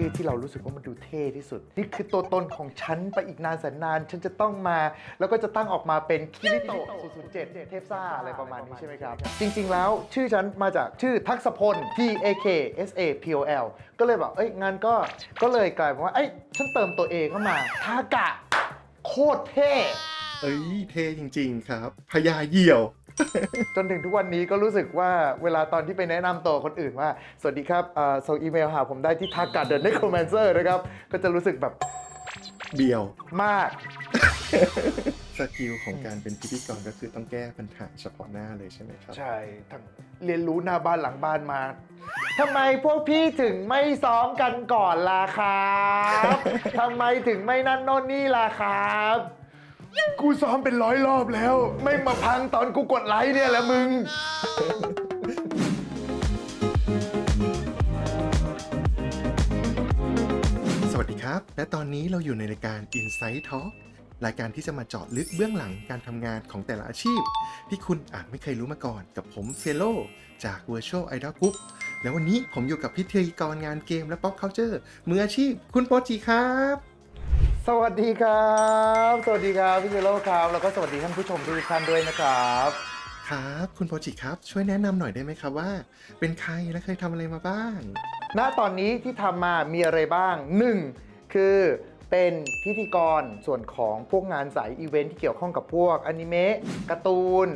ชื่อที่เรารู้สึกว่ามันดูเท่ที่สุด นี่คือตัวตนของฉันไปอีกนานแสนนาน ฉันจะต้องมา แล้วก็จะตั้งออกมาเป็นคิริโตะ007 เทพซ่าอะไรประมาณนี้ใช่ไหมครับ จริง ๆ แล้วชื่อฉันมาจากชื่อทักษพล T A K S A P O L ก็เลยแบบเอ้ยงานก็ก็เลยกลายเป็นว่าเอ้ยฉันเติมตัวเองเข้ามาทากะโคตรเท่ เอ้ยเท่จริง ๆ ครับพญาเหี่ยว จนถึงทุกวันนี้ก็รู้สึกว่าเวลาตอนที่ไปแนะนำตัวคนอื่นว่า สวัสดีครับเอ่อส่งอีเมลหาผมได้ที่ทากาเดนเนคโคแมนเซอร์นะครับ ก็จะรู้สึกแบบเบียวมาก สกิลของการเป็นพิธีกรก็คือต้องแก้ปัญหาเฉพาะหน้าเลยใช่ไหมครับ ใช่ทั้งเรียนรู้หน้าบ้านหลังบ้านมาทำไมพวกพี่ถึงไม่ซ้อมกันก่อนล่ะครับทำไมถึงไม่นั่นโน่นนี่ล่ะครับ กูซ้อมเป็นร้อยรอบแล้ว ไม่มาพังตอนกูกดไลค์เนี่ยแหละมึง สวัสดีครับ และตอนนี้เราอยู่ในรายการ Insight Talk รายการที่จะมาเจาะลึกเบื้องหลังการทำงานของแต่ละอาชีพ ที่คุณอาจไม่เคยรู้มาก่อนกับผมเฟโลจาก Virtual Idol Group แล้ววันนี้ผมอยู่กับพิธีกรงานเกมและ Pop Culture มืออาชีพคุณโปจิครับ สวัสดีครับ สวัสดีครับพี่เจโร่ครับ แล้วก็สวัสดีท่านผู้ชมทุกท่านด้วยนะครับ ครับ คุณโปจิครับ ช่วยแนะนำหน่อยได้ไหมครับว่า เป็นใครและเคยทำอะไรมาบ้าง ณตอนนี้ที่ทำมามีอะไรบ้าง 1. คือเป็นพิธีกรส่วนของพวกงานสายอีเวนท์ที่เกี่ยวข้องกับพวกอนิเมะการ์ตูน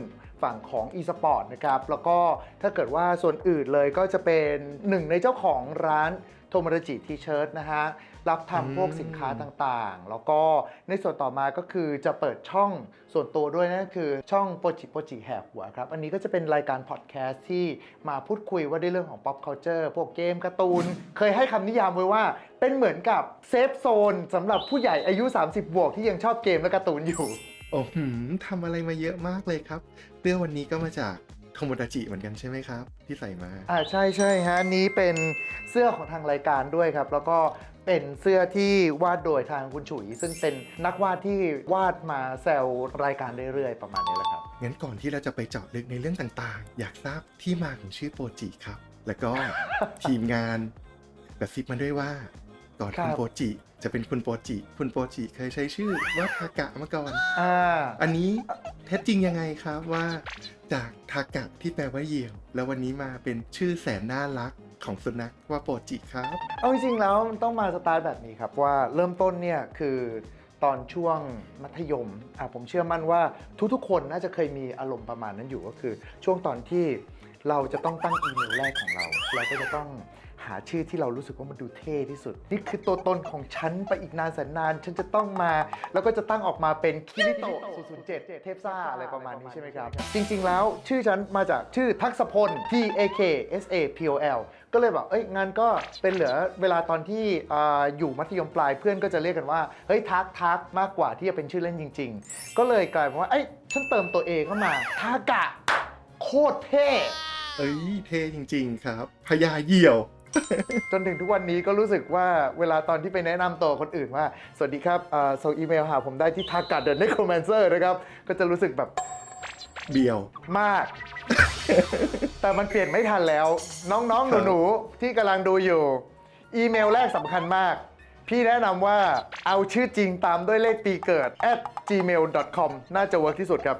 ฝั่งของ e-sport นะครับ แล้วก็ถ้าเกิดว่าส่วนอื่นเลยก็จะเป็นหนึ่งในเจ้าของร้านโทม r จิทีเชิร์ตนะฮะ รับทำพวกสินค้าต่างๆ แล้วก็ในส่วนต่อมาก็คือจะเปิดช่องส่วนตัวด้วยนั่นคือช่องโปจิโปจิแหกหัวครับ อันนี้ก็จะเป็นรายการพอดแคสต์ที่มาพูดคุยว่าด้วยเรื่องของ pop culture พวกเกมการ์ตูน เคยให้คำนิยามไว้ว่าเป็นเหมือนกับเซฟโซนสำหรับผู้ใหญ่อายุ 30 บวกที่ยังชอบเกมและการ์ตูนอยู่ โอ้โหทำอะไรมาเยอะมากเลยครับเสื้อวันนี้ก็มาจาก โทโมดาจิเหมือนกันใช่ไหมครับ ที่ใส่มา อ่าใช่ใช่ฮะอันนี้เป็นเสื้อของทางรายการด้วยครับ แล้วก็เป็นเสื้อที่วาดโดยทางคุณฉุย ซึ่งเป็นนักวาดที่วาดมาแซวรายการเรื่อยๆ ประมาณนี้แหละครับ งั้นก่อนที่เราจะไปเจาะลึกในเรื่องต่างๆ อยากทราบที่มาของชื่อโปจิครับ แล้วก็ ทีมงานกระซิบมาด้วยว่าก่อนครัคุณบ โปจิ จะเป็นคุณโปจิ คุณโปจิเคยใช้ชื่อว่าทากะมาก่อน อ่า อันนี้เท็จจริงยังไงครับว่าจากทากะที่แปลว่าเหยี่ยว แล้ววันนี้มาเป็นชื่อแสนน่ารักของสุนัขว่าโปจิครับ เอาจริงๆแล้วมันต้องมาสตาร์ทแบบนี้ครับว่าเริ่มต้นเนี่ยคือตอนช่วงมัธยมอะผมเชื่อมั่นว่าทุกๆ คนน่าจะเคยมีอารมณ์ประมาณนั้นอยู่ก็คือ ช่วงตอนที่เราจะต้องตั้งอีเมลแรกของเรา เราก็จะต้อง หาชื่อที่เรารู้สึกว่ามันดูเท่ที่สุด นี่คือตัวตนของฉันไปอีกนานแสนนาน ฉันจะต้องมา แล้วก็จะตั้งออกมาเป็นคิริโตะ007 เทพซ่าอะไรประมาณนี้ใช่ไหมครับ จริง ๆ แล้วชื่อฉันมาจากชื่อทักษพล T A K S A P O L ก็เลยแบบเอ้ยงานก็เป็นเหลือเวลาตอนที่อ่าอยู่มัธยมปลายเพื่อนก็จะเรียกกันว่าเฮ้ยทักทักมากกว่าที่จะเป็นชื่อเล่นจริง ๆ ก็เลยกลายเป็นว่าเอ้ยฉันเติมตัวเองเข้ามาทากะโคตรเท่เอ้ยเท่จริง ๆ ครับพญาเหี่ยว จนถึงทุกวันนี้ก็รู้สึกว่าเวลาตอนที่ไปแนะนำตัวคนอื่นว่า สวัสดีครับอ่าส่งอีเมลหาผมได้ที่ทากะเดนเนคโคแมนเซอร์นะครับ ก็จะรู้สึกแบบ เบียว มาก แต่มันเปลี่ยนไม่ทันแล้ว น้องครับๆหนู ๆ ที่กำลังดูอยู่ อีเมลแรกสำคัญมาก พี่แนะนำว่าเอาชื่อจริงตามด้วยเลขปีเกิด at gmail.com น่าจะเวิร์กที่สุดครับ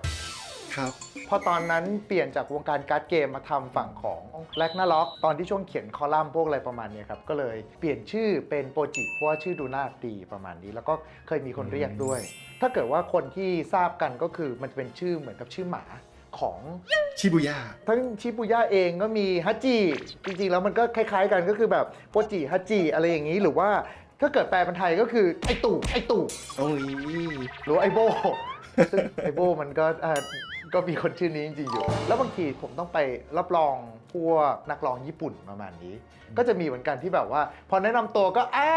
ครับ พอตอนนั้นเปลี่ยนจากวงการการ์ดเกมมาทำฝั่งของแลกนาล็อกตอนที่ช่วงเขียนคอลัมน์พวกอะไรประมาณเนี้ยครับ ก็เลยเปลี่ยนชื่อเป็นโปรจิเพราะว่าชื่อดูน่าดีประมาณนี้ แล้วก็เคยมีคนเรียกด้วย ถ้าเกิดว่าคนที่ทราบกันก็คือมันจะเป็นชื่อเหมือนกับชื่อหมาของชิบุย่าทั้งชิบุย่าเองก็มีฮัจจิจริงๆ แล้วมันก็คล้าย ๆ กันก็คือแบบโปจิฮัจจิอะไรอย่างนี้หรือว่าถ้าเกิดแปลเป็นไทยก็คือไอตู่ไอตู่โอ้ยหรือว่าไอโบซึ่งไอโบมันก็อ่า ก็มีคนชื่อนี้จริงๆอยู่ แล้วบางทีผมต้องไปรับรองพวกนักร้องญี่ปุ่นประมาณนี้ ก็จะมีเหมือนกันที่แบบว่า พอแนะนำตัวก็อ้า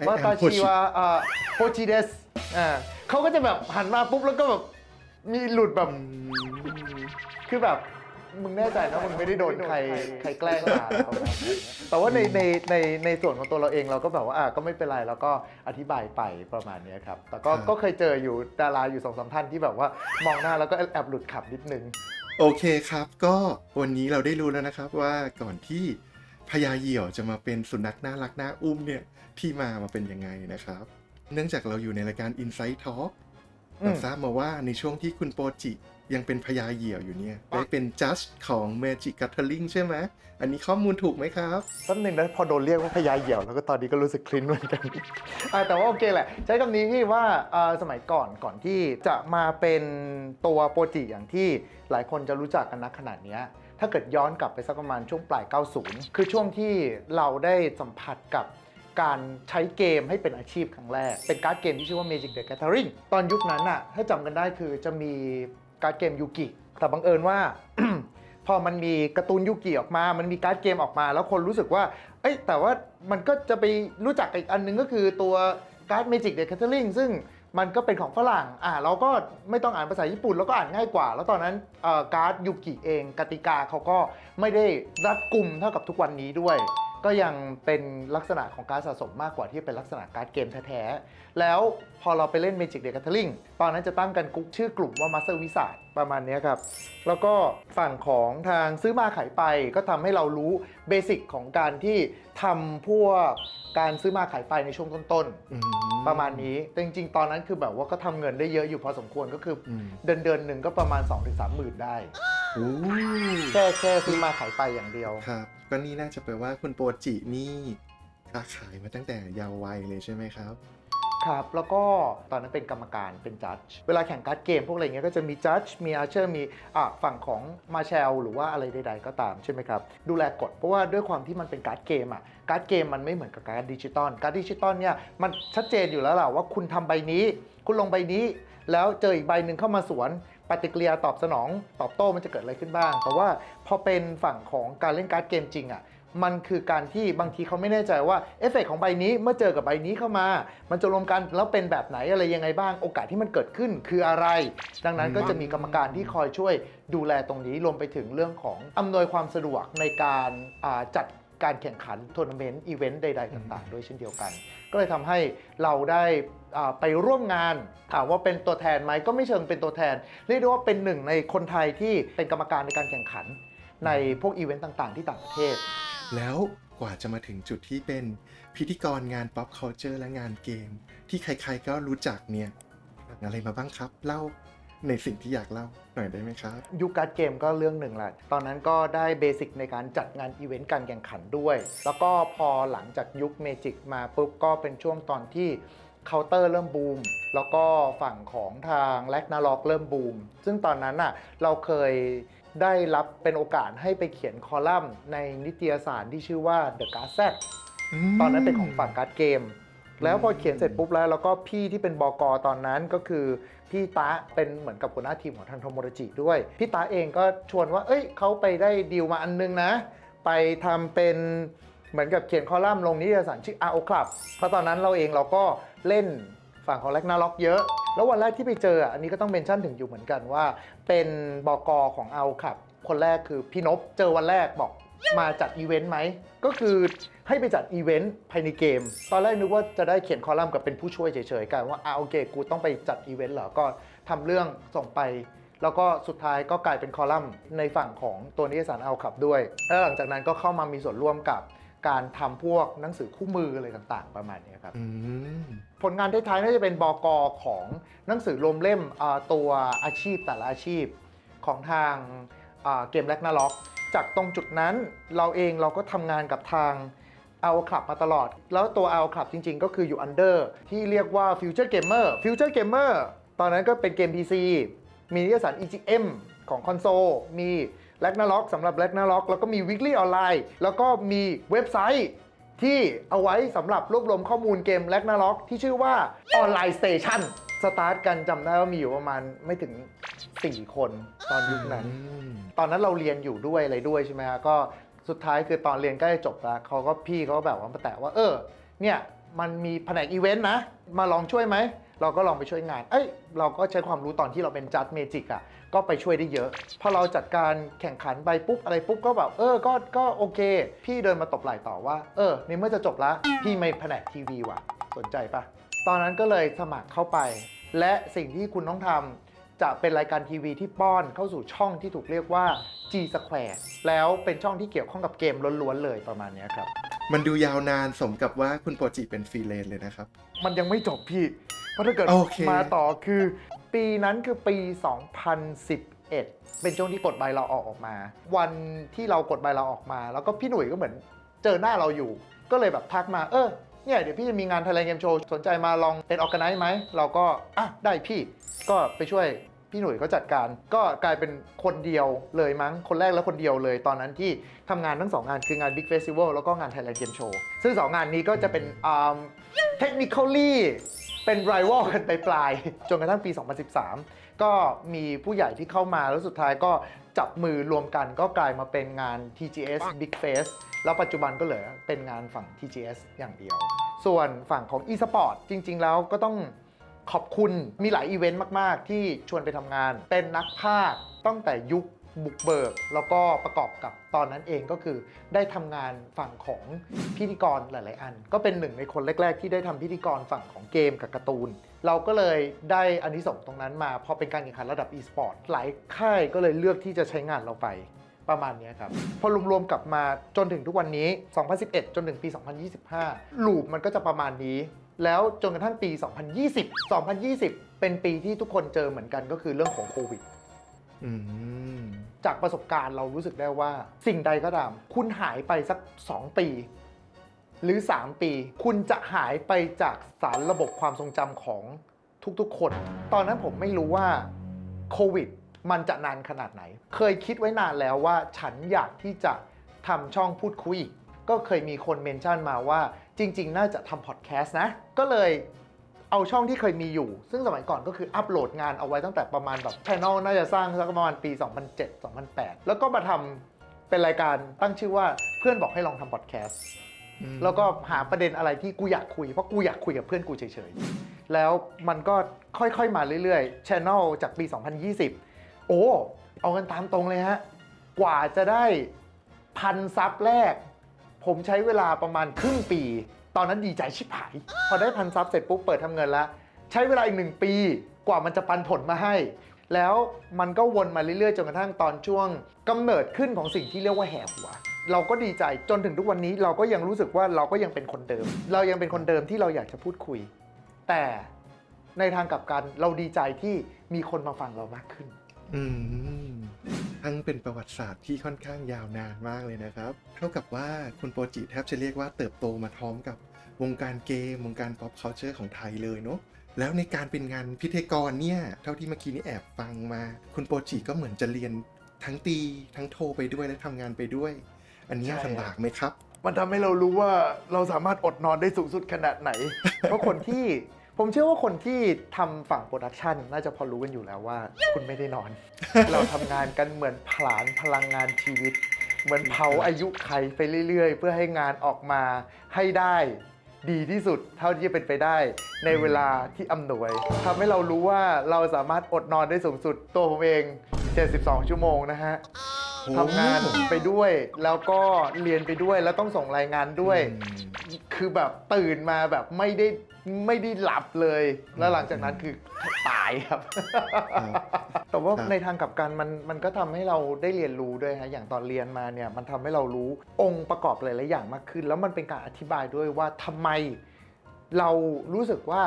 I am ว่าตาชิ Pochi วาอ่าโปจิเดสอ่าเขาก็จะแบบหันมาปุ๊บแล้วก็แบบมีหลุดแบบ คือแบบ มึงแน่ใจนะมึงไม่ได้โดนใครใครแกล้งมาประมาณนี้แต่ว่าในในในในส่วนของตัวเราเองเราก็แบบว่าอะก็ไม่เป็นไรแล้วก็อธิบายไปประมาณนี้ครับ แต่ก็ครับก็เคยเจออยู่ดาราอยู่สองสามท่านที่แบบว่ามองหน้าแล้วก็แอบหลุดขับนิดนึง โอเคครับ ก็วันนี้เราได้รู้แล้วนะครับว่าก่อนที่พญาเหยี่ยวจะมาเป็นสุนัขน่ารักน่าอุ้มเนี่ยที่มามาเป็นยังไงนะครับ เนื่องจากเราอยู่ในรายการ Insight Talk อืม เราทราบมาว่าในช่วงที่คุณโปจิ ยังเป็นพญาเหยี่ยวอยู่เนี่ยได้เป็นจัดของ Magic Gathering ใช่ไหม อันนี้ข้อมูลถูกไหมครับแป๊บนึงนะพอโดนเรียกว่าพญาเหยี่ยว แล้วก็ตอนนี้ก็รู้สึกคลิ้นเหมือนกัน อ่าแต่ว่าโอเคแหละ ใช้คำนี้พี่ว่าเอ่อสมัยก่อนก่อนที่จะมาเป็นตัวโปรจิอย่างที่หลายคนจะรู้จักกันนักขนาดเนี้ย ถ้าเกิดย้อนกลับไปสักประมาณช่วงปลาย 90 คือช่วงที่เราได้สัมผัสกับการใช้เกมให้เป็นอาชีพครั้งแรก เป็นการ์ดเกมที่ชื่อว่า Magic the Gathering ตอนยุคนั้นน่ะถ้าจำกันได้คือจะมี การ์ดเกมยูกิ แต่บังเอิญว่า พอมันมีการ์ตูนยูกิออกมา มันมีการ์ดเกมออกมา แล้วคนรู้สึกว่า เอ้ยแต่ว่ามันก็จะไปรู้จักอีกอันหนึงก็คือตัวการ์ด Magic the Gathering ซึ่งมันก็เป็นของฝรั่ง อ่าเราก็ไม่ต้องอ่านภาษาญี่ปุ่น แล้วก็อ่านง่ายกว่า แล้วตอนนั้นการ์ดยูกิเองกติกาเขาก็ไม่ได้รัดกลุ่มเท่ากับทุกวันนี้ด้วย ก็ยังเป็นลักษณะของการสะสมมากกว่าที่เป็นลักษณะการ์ดเกมแท้ๆ แล้วพอเราไปเล่น Magic the Gathering ตอนนั้นจะตั้งกันกลุ่มชื่อกลุ่มว่า Master Wizard ประมาณเนี้ยครับ แล้วก็ฝั่งของทางซื้อมาขายไปก็ทำให้เรารู้เบสิกของการที่ทำพวกการซื้อมาขายไปในช่วงต้นอืๆประมาณนี้ แต่จริงๆ ตอนนั้นคือแบบว่าก็ทำเงินได้เยอะอยู่พอสมควรก็คืออมเดือนเดือนๆหนึ่งก็ประมาณ 2-3หมื่นได้โอ้ แค่แค่ซื้อมาขายไปอย่างเดียว ครับ ก็นี่น่าจะแปลว่าคุณโปจินี่ค้าขายมาตั้งแต่เยาว์วัยเลยใช่ไหมครับ ครับ แล้วก็ตอนนั้นเป็นกรรมการเป็นจัดเวลาแข่งการ์ดเกมพวกอะไรเงี้ยก็จะมีจัดมีอาร์เชอร์มีอะฝั่งของมาเชลหรือว่าอะไรใด ๆ ก็ตามใช่ไหมครับ ดูแลกฎเพราะว่าด้วยความที่มันเป็นการ์ดเกมอะการ์ดเกมมันไม่เหมือนกับการ์ดดิจิตอลการ์ดดิจิตอลเนี่ยมันชัดเจนอยู่แล้วล่ะว่าคุณทำใบนี้ คุณลงใบนี้ แล้วเจออีกใบหนึ่งเข้ามาสวน ปฏิกิริยาตอบสนอง ตอบโต้มันจะเกิดอะไรขึ้นบ้าง แต่ว่าพอเป็นฝั่งของการเล่นการ์ดเกมจริงอะมันคือการที่บางทีเขาไม่แน่ใจว่าเอฟเฟกต์ของใบนี้เมื่อเจอกับใบนี้เข้ามา มันจะรวมกันแล้วเป็นแบบไหนอะไรยังไงบ้าง โอกาสที่มันเกิดขึ้นคืออะไร ดังนั้นก็จะมีกรรมการที่คอยช่วยดูแลตรงนี้รวมไปถึงเรื่องของอำนวยความสะดวกในการจัดการแข่งขันทัวร์นาเมนต์อีเวนต์ใด ๆ ต่าง ๆ ด้วยเช่นเดียวกัน ก็เลยทำให้เราได้ ไปร่วมงานถามว่าเป็นตัวแทนไหมก็ไม่เชิงเป็นตัวแทน เรียกได้ว่าเป็นหนึ่งในคนไทยที่เป็นกรรมการในการแข่งขัน ในพวกอีเวนต์ต่างๆ ที่ต่างประเทศ แล้วกว่าจะมาถึงจุดที่เป็นพิธีกรงาน pop culture และงานเกม ที่ใครๆก็รู้จักเนี่ยผ่านอะไรมาบ้างครับเล่าในสิ่งที่อยากเล่าหน่อยได้ไหมครับยุคการ์ดเกมก็เรื่องหนึ่งแหละตอนนั้นก็ได้เบสิกในการจัดงานอีเวนต์การแข่งขันด้วย แล้วก็พอหลังจากยุคเมจิกมาปุ๊บก็เป็นช่วงตอนที่ เคาน์เตอร์เริ่มบูม แล้วก็ฝั่งของทางแลกนาล็อกเริ่มบูม ซึ่งตอนนั้นน่ะเราเคยได้รับเป็นโอกาสให้ไปเขียนคอลัมน์ในนิตยสารที่ชื่อว่า The g a z z e t ตอนนั้นเป็นของฝั่งการ์ดเกม แล้วพอเขียนเสร็จปุ๊บแล้ว แล้วก็พี่ที่เป็นบอกอตอนนั้นก็คือ พี่ตาเป็นเหมือนกับหัวหน้าทีมของทางโทโมโรจิด้วย พี่ตาเองก็ชวนว่า เอ้ยเขาไปได้ดีลมาอันนึงนะ ไปทำเป็น เหมือนกับเขียนคอลัมน์ลงนิตยสารชื่อ RO Club เพราะตอนนั้นเราเองเราก็เล่นฝั่งของแลกนาล็อกเยอะ แล้ววันแรกที่ไปเจออันนี้ก็ต้องเมนชั่นถึงอยู่เหมือนกันว่า เป็นบอกอของ RO Club คนแรกคือพี่นพเจอวันแรกบอกมาจัดอีเวนต์ไหม ก็คือให้ไปจัดอีเวนต์ภายในเกม ตอนแรกนึกว่าจะได้เขียนคอลัมน์กับเป็นผู้ช่วยเฉยๆกันว่าอ่าโอเค กูต้องไปจัดอีเวนต์เหรอ ก็ทำเรื่องส่งไป แล้วก็สุดท้ายก็กลายเป็นคอลัมน์ในฝั่งของตัวนิตยสารเอาขับด้วย แล้วหลังจากนั้นก็เข้ามามีส่วนร่วมกับ การทำพวกหนังสือคู่มืออะไรต่างๆ ประมาณนี้ครับอืมผลงานท้ายๆน่าจะเป็นบอกอของหนังสือรวมเล่มอ่าตัวอาชีพแต่ละอาชีพของทางอ่าเกมแลกนาล็อก จากตรงจุดนั้นเราเองเราก็ทำงานกับทางเอาคลับมาตลอด แล้วตัวเอาคลับจริง ๆ ก็คืออยู่ under ที่เรียกว่า Future Gamer Future Gamer ตอนนั้นก็เป็นเกม PC มีนิตยสาร EGM ของคอนโซลมี แลกนาล็อกสำหรับแลกนาล็อกแล้วก็มี Weekly Online แล้วก็มีเว็บไซต์ที่เอาไว้สำหรับรวบรวมข้อมูลเกมแลกนาล็อกที่ชื่อว่า Online Station สตาร์ทกันจำได้ว่ามีอยู่ประมาณไม่ถึง 4 คนตอนยุคนั้น ตอนนั้นเราเรียนอยู่ด้วยอะไรด้วยใช่ไหมฮะก็สุดท้ายคือตอนเรียนใกล้จะจบแล้วเขาก็พี่เขาก็แบบว่ามาแตะว่าเออเนี่ยมันมีแผนกอีเวนต์นะ มาลองช่วยไหม เราก็ลองไปช่วยงาน เอ้ย เราก็ใช้ความรู้ตอนที่เราเป็นจัดเมจิกอะ ก็ไปช่วยได้เยอะพอเราจัดการแข่งขันไปปุ๊บอะไรปุ๊บก็แบบเออก็ก็โอเค พี่เดินมาตบไหล่ต่อว่า เออในเมื่อจะจบแล้วพี่ไม่แผนกทีวีว่ะ สนใจปะตอนนั้นก็เลยสมัครเข้าไป และสิ่งที่คุณต้องทำจะเป็นรายการทีวีที่ป้อนเข้าสู่ช่องที่ถูกเรียกว่า G Square แล้วเป็นช่องที่เกี่ยวข้องกับเกมล้วนๆเลยประมาณเนี้ยครับ มันดูยาวนานสมกับว่าคุณโปรจิเป็นฟรีแลนซ์เลยนะครับ มันยังไม่จบพี่ เพราะถ้าเกิดโอเคมาต่อคือ ปีนั้นคือปี 2011 เป็นช่วงที่กดใบเราออกออกมา วันที่เรากดใบเราออกมา แล้วก็พี่หนุ่ยก็เหมือนเจอหน้าเราอยู่ ก็เลยแบบทักมาเออเนี่ยเดี๋ยวพี่จะมีงาน Thailand Game Show สนใจมาลองเป็นออ g a แกไนซ์ไหม เราก็ อะ ได้พี่ก็ไปช่วยพี่หนุ่ยเขาจัดการ ก็กลายเป็นคนเดียวเลยมั้ง คนแรกและคนเดียวเลยตอนนั้นที่ทำงานทั้งสองงานคืองาน Big Festival แล้วก็งาน Thailand Game Show ซึ่งสองงานนี้ก็จะเป็นอ่า technically เป็น rival กันไปปลายจนกระทั่งปี 2013 ก็มีผู้ใหญ่ที่เข้ามาแล้วสุดท้ายก็จับมือรวมกันก็กลายมาเป็นงาน TGS Big Face แล้วปัจจุบันก็เหลือเป็นงานฝั่ง TGS อย่างเดียว ส่วนฝั่งของ e-sport จริง ๆ แล้วก็ต้องขอบคุณมีหลายอีเวนต์มาก ๆ ที่ชวนไปทำงาน เป็นนักภาคตั้งแต่ยุค บุกเบิก แล้วก็ประกอบกับตอนนั้นเองก็คือได้ทำงานฝั่งของพิธีกรหลาย ๆ อัน ก็เป็นหนึ่งในคนแรก ๆ ที่ได้ทำพิธีกรฝั่งของเกมกับการ์ตูน เราก็เลยได้อานิสงส์ตรงนั้นมาพอเป็นการแข่งขันระดับ e-sport หลายค่ายก็เลยเลือกที่จะใช้งานเราไปประมาณนี้ครับ พอรวมๆกลับมาจนถึงทุกวันนี้ 2011 จนถึงปี 2025 ลูปมันก็จะประมาณนี้ แล้วจนกระทั่งปี 2020 2020 เป็นปีที่ทุกคนเจอเหมือนกันก็คือเรื่องของโควิด จากประสบการณ์เรารู้สึกได้ว่า สิ่งใดก็ตาม คุณหายไปสัก 2 ปี หรือ 3 ปี คุณจะหายไปจากสารระบบความทรงจำของทุกๆ คน ตอนนั้นผมไม่รู้ว่าโควิดมันจะนานขนาดไหน เคยคิดไว้นานแล้วว่าฉันอยากที่จะทำช่องพูดคุย ก็เคยมีคนเมนชั่นมาว่าจริง ๆ น่าจะทำพอดแคสต์นะ ก็เลย เอาช่องที่เคยมีอยู่ ซึ่งสมัยก่อนก็คืออัปโหลดงานเอาไว้ตั้งแต่ประมาณแบบช anel น่าจะสร้างสักประมาณปี 2007 2008 แล้วก็มาทำเป็นรายการตั้งชื่อว่าเพื่อนบอกให้ลองทำพอดแคสต์แล้วก็หาประเด็นอะไรที่กูอยากคุย เพราะกูอยากคุยกับเพื่อนกูเฉยๆ แล้วมันก็ค่อยๆมาเรื่อยๆ Channel จากปี 2020 โอ้ เอากันตามตรงเลยฮะ กว่าจะได้พันซับแรก ผมใช้เวลาประมาณครึ่งปี ตอนนั้นดีใจชิบหาย พอได้พันซับเสร็จปุ๊บเปิดทำเงินแล้ว ใช้เวลาอีกหนึ่งปีกว่ามันจะปันผลมาให้ แล้วมันก็วนมาเรื่อยๆจนกระทั่งตอนช่วงกำเนิดขึ้นของสิ่งที่เรียกว่าแห่หัวเราก็ดีใจจนถึงทุกวันนี้เราก็ยังรู้สึกว่าเราก็ยังเป็นคนเดิม เรายังเป็นคนเดิมที่เราอยากจะพูดคุย แต่ในทางกลับกันเราดีใจที่มีคนมาฟังเรามากขึ้น อืมทั้งเป็นประวัติศาสตร์ที่ค่อนข้างยาวนานมากเลยนะครับ เท่ากับว่าคุณโปรจิแทบจะเรียกว่าเติบโตมาพร้อมกับ วงการเกม วงการ pop culture ของไทยเลยเนาะแล้วในการเป็นงานพิธีกรเนี่ยเท่าที่เมื่อกี้นี้แอบฟังมา คุณโปรจิก็เหมือนจะเรียนทั้งตีทั้งโทรไปด้วยและทำงานไปด้วย อันเนี้ยใช่ลำบากไหมครับ มันทำให้เรารู้ว่าเราสามารถอดนอนได้สูงสุดขนาดไหน เพราะคนที่ผมเชื่อว่าคนที่ทำฝั่งโปรดักชันน่าจะพอรู้กันอยู่แล้วว่า คุณไม่ได้นอน เราทำงานกันเหมือนผลานพลังงานชีวิต เหมือนเผาอายุไขไปเรื่อยๆ เพื่อให้งานออกมาให้ได้ ดีที่สุดเท่าที่จะเป็นไปได้ ในเวลาที่อำนวยทำให้เรารู้ว่าเราสามารถอดนอนได้สูงสุดตัวผมเอง 72 ชั่วโมงนะฮะทำงานไปด้วยแล้วก็เรียนไปด้วยแล้วต้องส่งรายงานด้วย คือแบบตื่นมาแบบไม่ได้ไม่ได้หลับเลย แล้วหลังจากนั้นคือ ตายครับ แต่ว่าครับในทางกลับกันมันมันก็ทำให้เราได้เรียนรู้ด้วยฮะอย่างตอนเรียนมาเนี่ยมันทำให้เรารู้องค์ประกอบหลายๆอย่างมากขึ้น แล้วมันเป็นการอธิบายด้วยว่าทำไม เรารู้สึกว่า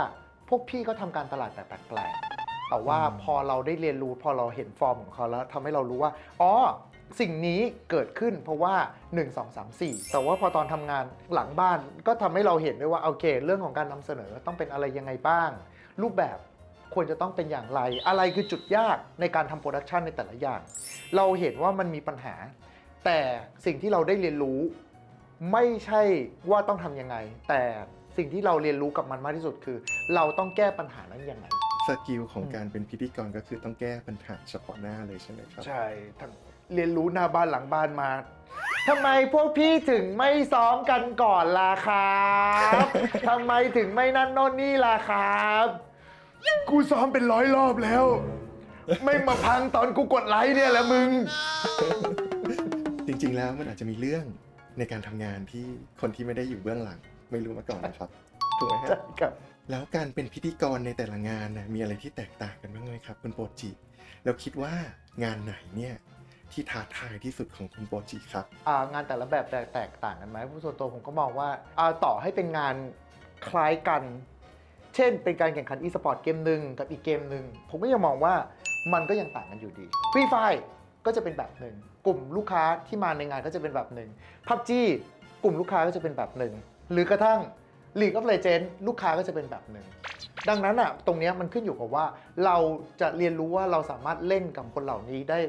พวกพี่ก็ทำการตลาดแบบแปลกๆแต่ว่าอืมพอเราได้เรียนรู้พอเราเห็นฟอร์มของเขาแล้วทำให้เรารู้ว่าอ๋อสิ่งนี้เกิดขึ้นเพราะว่า 1 2 3 4 แต่ว่าพอตอนทำงานหลังบ้านก็ทำให้เราเห็นด้วยว่าโอเค เรื่องของการนำเสนอต้องเป็นอะไรยังไงบ้าง รูปแบบ ควรจะต้องเป็นอย่างไร อะไรคือจุดยากในการทำโปรดักชันในแต่ละอย่าง เราเห็นว่ามันมีปัญหา แต่สิ่งที่เราได้เรียนรู้ ไม่ใช่ว่าต้องทำยังไง แต่สิ่งที่เราเรียนรู้กับมันมากที่สุดคือ เราต้องแก้ปัญหานั้นยังไงสกิลของการเป็นพิธีกรก็คือต้องแก้ปัญหาเฉพาะหน้าเลยใช่ไหมครับใช่ทั้งเรียนรู้หน้าบ้านหลังบ้านมาทำไมพวกพี่ถึงไม่ซ้อมกันก่อนล่ะครับ ทำไมถึงไม่นั่นโน่นนี่ล่ะครับ กูซ้อมเป็นร้อยรอบแล้ว ไม่มาพังตอนกูกดไลค์เนี่ยแหละมึง จริงๆ แล้วมันอาจจะมีเรื่องในการทำงานที่คนที่ไม่ได้อยู่เบื้องหลัง ไม่รู้มาก่อนนะครับ ถูกไหมฮะใช่ครับแล้วการเป็นพิธีกรในแต่ละงานนะมีอะไรที่แตกต่างกันบ้างไหมครับ คุณโปรจิแล้วคิดว่างานไหนเนี่ยที่ท้าทายที่สุดของคุณโปรจิครับ อ่างานแต่ละแบบแตกแตกต่างกันไหมผู้ส่วนตัวผมก็มองว่าอ่าต่อให้เป็นงานคล้ายกัน เช่น เป็นการแข่งขันอีสปอร์ตเกมหนึ่งกับอีกเกมหนึ่งผมก็ยังมองว่ามันก็ยังต่างกันอยู่ดีฟรีไฟก็จะเป็นแบบหนึ่งกลุ่มลูกค้าที่มาในงานก็จะเป็นแบบหนึ่งพับจีกลุ่มลูกค้าก็จะเป็นแบบหนึ่งหรือกระทั่ง League of Legends ลูกค้าก็จะเป็นแบบหนึ่งดังนั้นอะตรงนี้มันขึ้นอยู่กับว่าเราจะเรียนรู้ว่าเราสามารถเล่นกับคนเหล่านี้ได้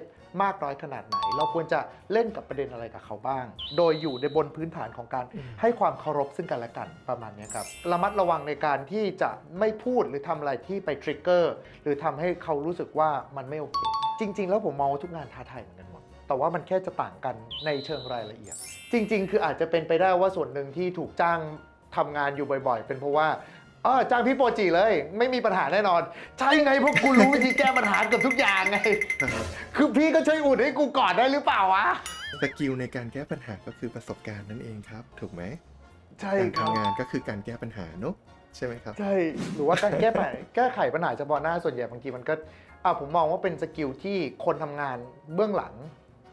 มากน้อยขนาดไหน เราควรจะเล่นกับประเด็นอะไรกับเขาบ้าง โดยอยู่ในบนพื้นฐานของการอืมให้ความเคารพซึ่งกันและกันประมาณเนี้ยครับระมัดระวังในการที่จะไม่พูดหรือทำอะไรที่ไปทริกเกอร์หรือทำให้เขารู้สึกว่ามันไม่โอเคจริง ๆ แล้วผมมองว่าทุกงานท้าทายเหมือนกันหมด แต่ว่ามันแค่จะต่างกันในเชิงรายละเอียด จริง ๆ คืออาจจะเป็นไปได้ว่าส่วนหนึ่งที่ถูกจ้างทำงานอยู่บ่อย ๆ เป็นเพราะว่า เออจ้างพี่โปรจิเลย ไม่มีปัญหาแน่นอน ใช่ไงพวกกูรู้วิธีแก้ปัญหาเกับทุกอย่างไง คือพี่ก็ช่วยอุดให้กูก่อนได้หรือเปล่าวะ สกิลในการแก้ปัญหาก็คือประสบการณ์นั่นเองครับ ถูกไหมใช่การครับ ทำงานก็คือการแก้ปัญหาเนอะใช่ไหมครับ ใช่ หรือว่าการแก้ปัญหา แก้ไขปัญหาเฉพาะหน้าส่วนใหญ่บางทีมันก็อ่าผมมองว่าเป็นสกิลที่คนทำงานเบื้องหลัง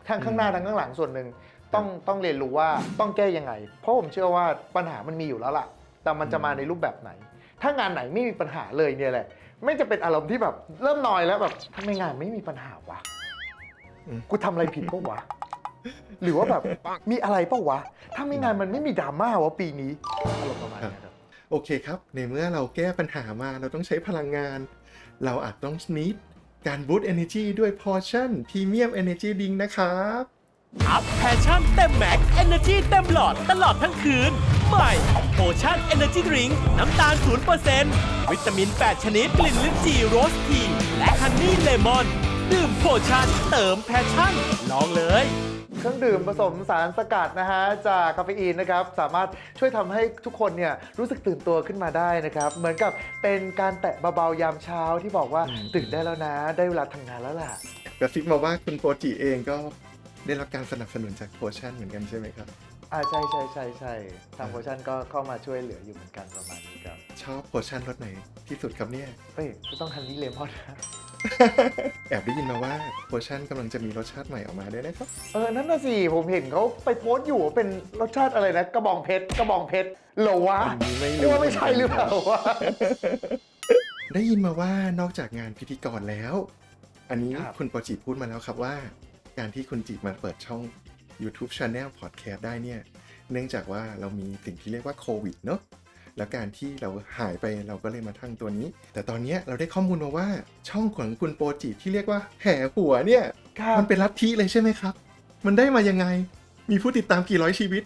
ทั้งข้างหน้าอืมทั้งข้างหลังส่วนหนึ่งต้องต้องเรียนรู้ว่าต้องแก้ยังไง เพราะผมเชื่อว่าปัญหามันมีอยู่แล้วล่ะ แต่มันจะมาในรูปแบบไหน ถ้างานไหนไม่มีปัญหาเลยเนี่ยแหละ ไม่จะเป็นอารมณ์ที่แบบเริ่มนอยแล้วแบบทำไมงานไม่มีปัญหาวะอืม กูทำอะไรผิดปะวะ หรือว่าแบบมีอะไรปะวะ ถ้าไม่งานมันไม่มีดราม่าวะปีนี้อารมณ์ประมาณนี้ครับ โอเคครับ ในเมื่อเราแก้ปัญหามาเราต้องใช้พลังงาน เราอาจต้องนิดการบูต Energy ด้วย Portion Premium Energy Drink นะครับ อัพแพชชั่นเต็มแม็กเอเนจีเต็มหลอดตลอดทั้งคืน ใหม่โพชั่นเอเนจีดริงน้ำตาล 0%วิตามิน 8 ชนิด กลิ่นลิ้นจี่โรสที และฮันนี่เลมอน ดื่มโพชั่นเติมแพชชั่น ลองเลย เครื่องดื่มผสมสารสกัดนะฮะจากคาเฟอีนนะครับ สามารถช่วยทำให้ทุกคนเนี่ยรู้สึกตื่นตัวขึ้นมาได้นะครับ เหมือนกับเป็นการแตะเบาๆยามเช้าที่บอกว่าอืมตื่นได้แล้วนะ ได้เวลาทำงานแล้วล่ะ กระซิบมาว่าคุณโปรจิเองก็ได้รับการสนับสนุนจาก Portion เหมือนกันใช่ไหมครับ อ่าใช่ใช่ใช่ใช่ทางโพชั่นก็เข้ามาช่วยเหลืออยู่เหมือนกันประมาณนี้ครับ ชอบ Portion รสไหนที่สุดครับเนี่ยเอ้ยก็ต้องฮันนี่เลมอนนะ แอบได้ยินมาว่า Portion กำลังจะมีรสชาติใหม่ออกมาด้วยนะครับ เออ นั่นน่ะสิ ผมเห็นเขาไปโพสต์อยู่ว่าเป็นรสชาติอะไรนะ กระบองเพชรกระบองเพชรเหรอวะอันนี้ไม่รู้ ว่าไม่ใช่หรือเปล่าวะ ได้ยินมาว่านอกจากงานพิธีกรแล้ว อันนี้ครับ คุณโปรจิพูดมาแล้วครับว่า การที่คุณจิมาเปิดช่อง YouTube Channel Podcast ได้เนี่ย เนื่องจากว่าเรามีสิ่งที่เรียกว่าโควิดเนอะแล้วการที่เราหายไปเราก็เลยมาทั้งตัวนี้ แต่ตอนเนี้ยเราได้ข้อมูลมาว่าช่องของคุณโปรจิที่เรียกว่าแห่หัวเนี่ยครับมันเป็นลัทธิเลยใช่ไหมครับ มันได้มายังไง มีผู้ติดตามกี่ร้อยชีวิต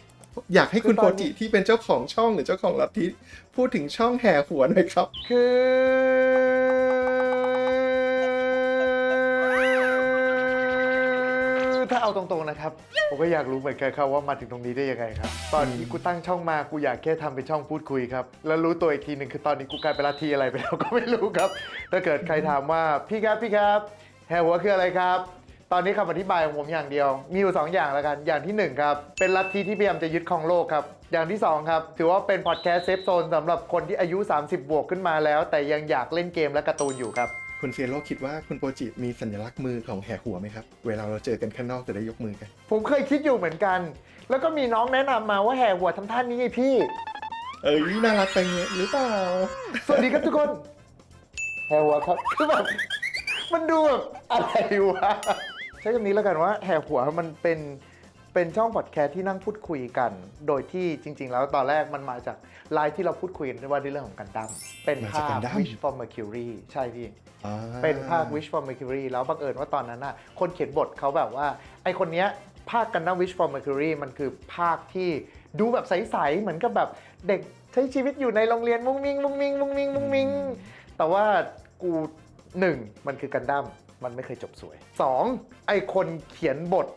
อยากให้คุณคือตโปอรนนี้จิที่เป็นเจ้าของช่องหรือเจ้าของลัทธิพูดถึงช่องแห่หัวหน่อยครับ คือ ถ้าเอาตรงๆนะครับ ผมก็อยากรู้เหมือนกันครับว่ามาถึงตรงนี้ได้ยังไงครับ ตอนที่กูตั้งช่องมากูอยากแค่ทำเป็นช่องพูดคุยครับ แล้วรู้ตัวอีกทีหนึ่งคือตอนนี้กูกลายเป็นลัทธิอะไรไปแล้วก็ไม่รู้ครับ ถ้าเกิดใครถามว่าพี่ครับพี่ครับแฮร์หัวคืออะไรครับ ตอนนี้คำอธิบายของผมอย่างเดียว มีอยู่ 2 อย่างแล้วกัน อย่างที่ 1 ครับ เป็นลัทธิที่พยายามจะยึดครองโลกครับ อย่างที่ 2 ครับ ถือว่าเป็นพอดแคสต์เซฟโซนสำหรับคนที่อายุ 30 บวกขึ้นมาแล้ว แต่ยังอยากเล่นเกมและการ์ตูนอยู่ครับ คุณเฟียโรคิดว่าคุณโปรจิมีสัญลักษณ์มือของแห่หัวไหมครับ เวลาเราเจอกันข้างนอกจะได้ยกมือกัน ผมเคยคิดอยู่เหมือนกัน แล้วก็มีน้องแนะนำมาว่าแห่หัวทำท่านี้ไงพี่ เอ้ยน่ารักไปเงี้ยหรือเปล่า สวัสดีครับทุกคน แห่หัวครับคือแบบมันดูแบบอะไรวะ ใช้คำนี้แล้วกันว่าแห่หัวมันเป็น เป็นช่องพอดแคสต์ที่นั่งพูดคุยกัน โดยที่จริง ๆ แล้วตอนแรกมันมาจากไลฟ์ที่เราพูดคุยกันว่าในเรื่องของกันดั้มเป็นมาจากภาพ Gundam Wish for Mercury ใช่พี่อ่าเป็นภาค Wish for Mercury แล้วบังเอิญว่าตอนนั้นน่ะคนเขียนบทเขาแบบว่า ไอคนเนี้ยภาคกันนะ Wish for Mercury มันคือภาคที่ดูแบบใส ๆ เหมือนกับแบบเด็กใช้ชีวิตอยู่ในโรงเรียนมุ้งมิงมุ้งมิงมุ้งมิงมุ้งมิงแต่ว่ากูหนึ่งมันคือกันดั้มมันไม่เคยจบสวย 2. ไอคนเขียนบท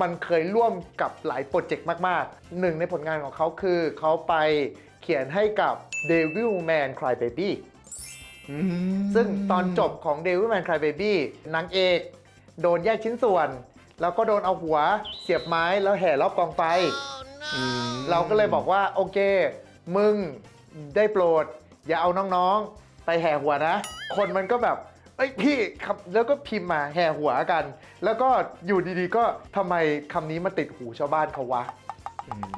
มันเคยร่วมกับหลายโปรเจกต์มาก ๆ หนึ่งในผลงานของเขาคือเขาไปเขียนให้กับ Devilman Crybaby อืมซึ่งตอนจบของ Devilman Crybaby นางเอกโดนแยกชิ้นส่วน แล้วก็โดนเอาหัวเสียบไม้แล้วแห่รอบกองไฟอืมเราก็เลยบอกว่า โอเค มึงได้โปรด อย่าเอาน้อง ๆ ไปแห่หัวนะ คนมันก็แบบ เอ้ยพี่ครับแล้วก็พิมพ์มาแห่หัวกัน แล้วก็อยู่ดีๆก็ทำไมคำนี้มาติดหูชาวบ้านเขาวะ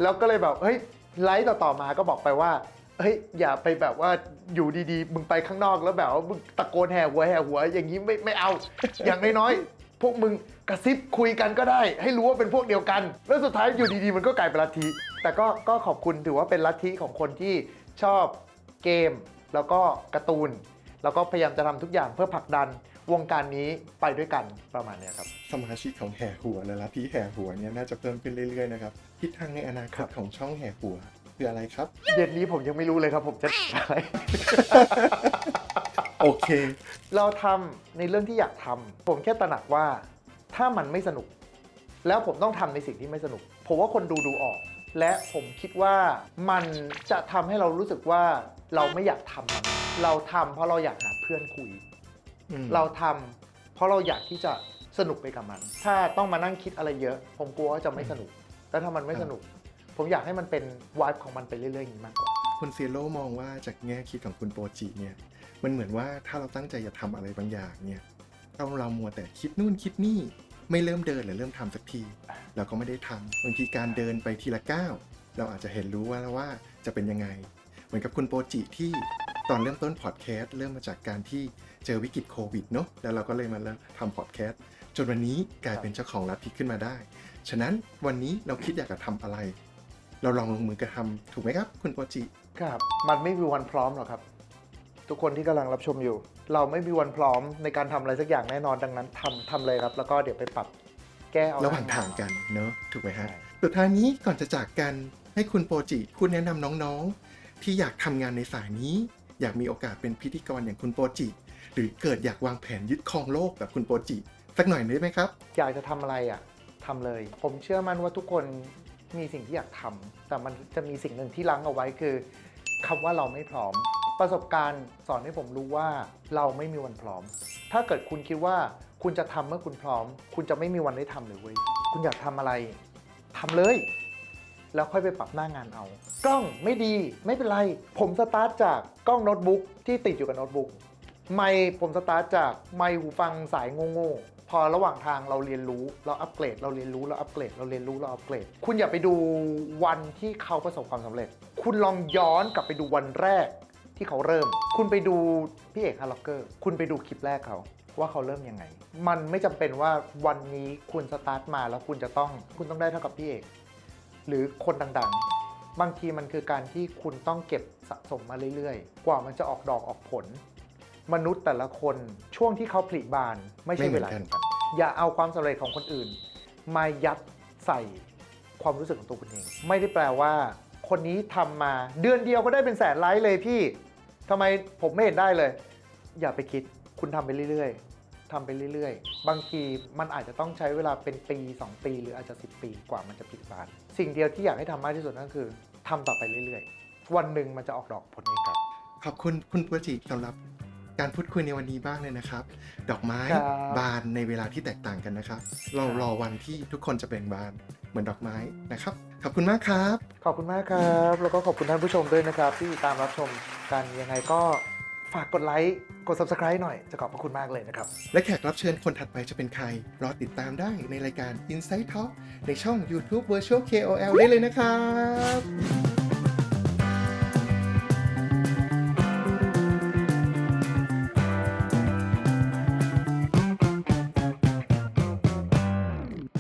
แล้วก็เลยแบบเฮ้ยไลฟ์ต่อๆมาก็บอกไปว่าเฮ้ยอย่าไปแบบว่าอยู่ดีๆ มึงไปข้างนอกแล้วแบบว่ามึงตะโกนแห่หัวแห่หัว อย่างนี้ไม่ไม่เอา อย่างน้อยๆพวกมึงกระซิบคุยกันก็ได้ ให้รู้ว่าเป็นพวกเดียวกัน แล้วสุดท้ายอยู่ดีๆ มันก็กลายเป็นลัทธิแต่ก็ก็ขอบคุณถือว่าเป็นลัทธิของคนที่ชอบเกม แล้วก็การ์ตูน แล้วก็พยายามจะทำทุกอย่างเพื่อผลักดันวงการนี้ไปด้วยกันประมาณเนี้ยครับสมาชิกของแห่หัวและลัทธิแห่หัวเนี่ยน่าจะเพิ่มขึ้นเรื่อยๆนะครับทิศทางในอนาคครัตบของช่องแห่หัวคืออะไรครับเย็นนี้ผมยังไม่รู้เลยครับผมจะอะไรโอเค เราทำในเรื่องที่อยากทำผมแค่ตระหนักว่าถ้ามันไม่สนุก แล้วผมต้องทำในสิ่งที่ไม่สนุก ผมว่าคนดูดูออก และผมคิดว่ามันจะทำให้เรารู้สึกว่าเราไม่อยากทำมัน เราทำเพราะเราอยากหาเพื่อนคุยอืมเราทำเพราะเราอยากที่จะสนุกไปกับมัน ถ้าต้องมานั่งคิดอะไรเยอะ ผมกลัวว่าจะไม่สนุก แล้วถ้ามันไม่สนุก ผมอยากให้มันเป็นวายของมันไปเรื่อยๆอย่างนี้มากกว่าคุณเซียโร่มองว่าจากแง่คิดของคุณโปรจิเนี่ย มันเหมือนว่าถ้าเราตั้งใจจะทำอะไรบางอย่างเนี่ยเราเรามัวแต่คิดนู่นคิดนี่ ไม่เริ่มเดินหรือเริ่มทำสักที เราก็ไม่ได้ทำบางทีการเดินไปทีละก้าวเราอาจจะเห็นรู้ว่าแล้วว่าจะเป็นยังไง เหมือนกับคุณโปรจิที่ ตอนเริ่มต้นพอดแคสต์เริ่มมาจากการที่เจอวิกฤตโควิดเนาะแล้วเราก็เลยมาเริ่มทำพอดแคสต์จนวันนี้กลายเป็นเจ้าของลัทธิขึ้นมาได้ ฉะนั้นวันนี้เราคิดอยากจะทำอะไร เราลองลงมือกระทำถูกไหมครับ คุณโปรจิ ครับ มันไม่มีวันพร้อมหรอกครับ ทุกคนที่กำลังรับชมอยู่ เราไม่มีวันพร้อมในการทำอะไรสักอย่างแน่นอนดังนั้นทำทำเลยครับ แล้วก็เดี๋ยวไปปรับแก้เอาระหว่างทางกันเนอะถูกไหมฮะใช่สุดท้ายนี้ก่อนจะจากกันให้คุณโปรจิพูดแนะนำน้องๆ ที่อยากทำงานในสายนี้ อยากมีโอกาสเป็นพิธีกรอย่างคุณโปรจิ หรือเกิดอยากวางแผนยึดครองโลกแบบคุณโปรจิ สักหน่อยได้ไหมครับ อยากจะทำอะไรอะทำเลย ผมเชื่อมั่นว่าทุกคนมีสิ่งที่อยากทำแต่มันจะมีสิ่งหนึ่งที่ล้างเอาไว้คือคำว่าเราไม่พร้อม ประสบการณ์สอนให้ผมรู้ว่าเราไม่มีวันพร้อม ถ้าเกิดคุณคิดว่าคุณจะทำเมื่อคุณพร้อม คุณจะไม่มีวันได้ทำเลยเว้ยคุณอยากทำอะไรทำเลย แล้วค่อยไปปรับหน้างานเอา กล้องไม่ดีไม่เป็นไร ผมสตาร์ทจากกล้องโน้ตบุ๊กที่ติดอยู่กับโน้ตบุ๊กไมค์ผมสตาร์ทจากไมค์หูฟังสายโง่ๆพอระหว่างทางเราเรียนรู้เราอัปเกรด เราเรียนรู้เราอัปเกรด เราเรียนรู้เราอัปเกรด คุณอย่าไปดูวันที่เขาประสบความสำเร็จ คุณลองย้อนกลับไปดูวันแรกที่เขาเริ่ม คุณไปดูพี่เอกฮาร์ล็อกเกอร์คุณไปดูคลิปแรกเขาว่าเขาเริ่มยังไง มันไม่จำเป็นว่าวันนี้คุณสตาร์ทมาแล้วคุณจะต้อง คุณต้องได้เท่ากับพี่เอก หรือคนดังๆ บางทีมันคือการที่คุณต้องเก็บสะสมมาเรื่อยๆ กว่ามันจะออกดอกออกผล มนุษย์แต่ละคนช่วงที่เขาผลิบานไม่ไม่ใช่เหมืเวอนลากันเดียวกันอย่าเอาความสำเร็จของคนอื่น มายัดใส่ความรู้สึกของตัวคุณเอง ไม่ได้แปลว่า คนนี้ทำมาเดือนเดียวก็ได้เป็นแสนไลค์เลยพี่ทำไมผมไม่เห็นได้เลย อย่าไปคิดคุณทำไปเรื่อยๆ ทำไปเรื่อยๆ บางทีมันอาจจะต้องใช้เวลาเป็นปี 2 ปี หรืออาจจะ 10 ปีกว่ามันจะผลิบาน สิ่งเดียวที่อยากให้ทำมากที่สุดนั่นคือทำต่อไปเรื่อยๆ วันหนึ่งมันจะออกดอกผลเองครับ ขอบคุณคุณโปรจิสำหรับการพูดคุยในวันนี้บ้างเลยนะครับ ดอกไม้ครับบานในเวลาที่แตกต่างกันนะครับ เรารอวันที่ทุกคนจะเป็นบานเหมือนดอกไม้นะครับ ขอบคุณมากครับ ขอบคุณมากครับ แล้วก็ขอบคุณท่านผู้ชมด้วยนะครับ ที่ติดตามรับชมกันยังไงก็ ฝากกดไลค์ กด subscribe หน่อย จะขอบพระคุณมากเลยนะครับ และแขกรับเชิญคนถัดไปจะเป็นใคร รอติดตามได้ในรายการ Inside Talk ในช่อง YouTube Virtual KOL ได้เลยนะครับ